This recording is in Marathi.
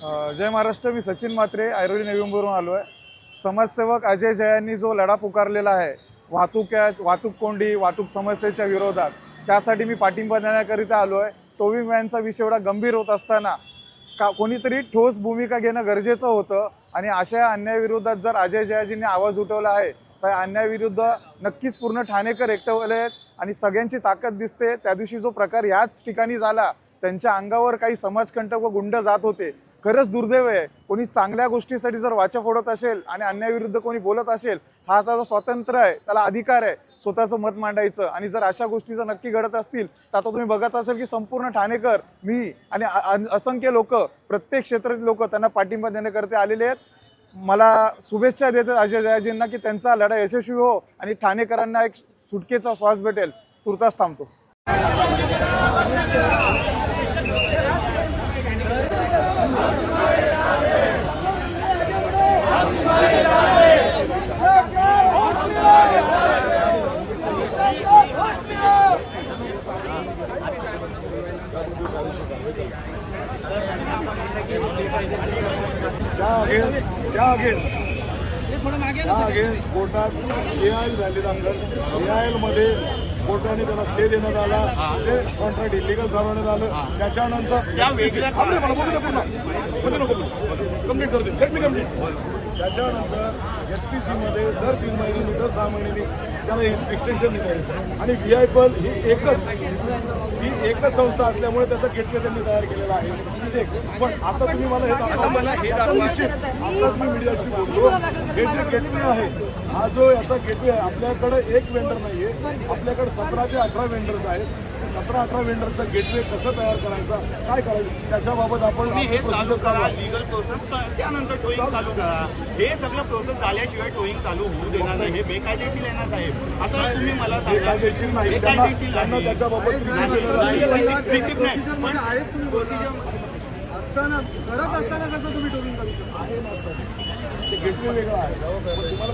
जय महाराष्ट्र मी सचिन म्हात्रे ऐरोली नवी मुंबईवरून आलो आहे समाजसेवक अजय जयांनी जो लढा पुकारलेला आहे वाहतुक्या वाहतूक कोंडी वाहतूक समस्येच्या विरोधात त्यासाठी मी पाठिंबा देण्याकरिता आलो आहे टोविंग व्हॅनचा विषय एवढा गंभीर होत असताना का कोणीतरी ठोस भूमिका घेणं गरजेचं होतं आणि अशा अन्यायाविरोधात जर अजय जयाजींनी आवाज उठवला आहे तर अन्यायाविरुद्ध नक्कीच पूर्ण ठाणेकर एकटवले आहेत आणि सगळ्यांची ताकद दिसते. त्या दिवशी जो प्रकार याच ठिकाणी झाला त्यांच्या अंगावर काही समाजकंटक व गुंड जात होते. खरंच दुर्दैव आहे. कोणी चांगल्या गोष्टीसाठी जर वाचा फोडत असेल आणि अन्यायाविरुद्ध कोणी बोलत असेल हा जो स्वातंत्र्य आहे. त्याला अधिकार आहे. स्वतःचं मत मांडायचं. आणि जर अशा गोष्टी जर नक्की घडत असतील तर आता तुम्ही बघत असाल की संपूर्ण ठाणेकर मी आणि असंख्य लोक प्रत्येक क्षेत्रातील लोक त्यांना पाठिंबा देण्याकरता आलेले आहेत. मला शुभेच्छा देतात अजय जयाजींना की त्यांचा लढा यशस्वी हो आणि ठाणेकरांना एक सुटकेचा श्वास भेटेल. तुर्तास थांबतो. त्या अगेन्स्ट त्या अगेन्स्ट. त्या अगेन्स्ट कोर्टात ए आय झाले दाखल ए आयमध्ये कोर्टाने त्याला स्टे देण्यात आला. ते कॉन्ट्रॅक्ट इलिगल ठरवण्यात आलं. त्याच्यानंतर कंप्लीट करते लेट मी कंप्लीट त्याच्यानंतर एच पी सीमध्ये दर तीन महिन्यांनी दर सहा महिन्यांनी त्याला एक्सटेन्शन देत आणि व्ही आय पल ही एकच ही एकच संस्था असल्यामुळे त्याचा गेटवे त्यांनी तयार केलेला आहे. पण आता तुम्ही मला हे दाखवा. मला हे आता दाखवा. आताच मी मीडियाशी बोलतो हे जे गेटवे आहे हा जो याचा गेटवे आहे आपल्याकडे एक वेंडर नाही आहे आपल्याकडे सतरा ते अठरा वेंडर्स आहेत. सतरा अठरा वेंडरचा गेटवे कसं तयार करायचा? काय करायचं? त्याच्याबाबत आपण तुम्ही हे चालू करा. लिगल प्रोसेस त्यानंतर टोईंग चालू करा. हे सगळं प्रोसेस झाल्याशिवाय टोईंग चालू होऊ देणार नाही. हे बेकायदेशीर आहे ना साहेब? आता तुम्ही मला सांगा बेकायदेशीर नाही. बेकायदेशीर त्यांना नाही. त्याच्याबाबत आहेत तुम्ही प्रोसिजर असताना करत असताना कसं तुम्ही टोलिंग करू शकता? आहे ना ते गेटवे वेगळा आहे. तुम्हाला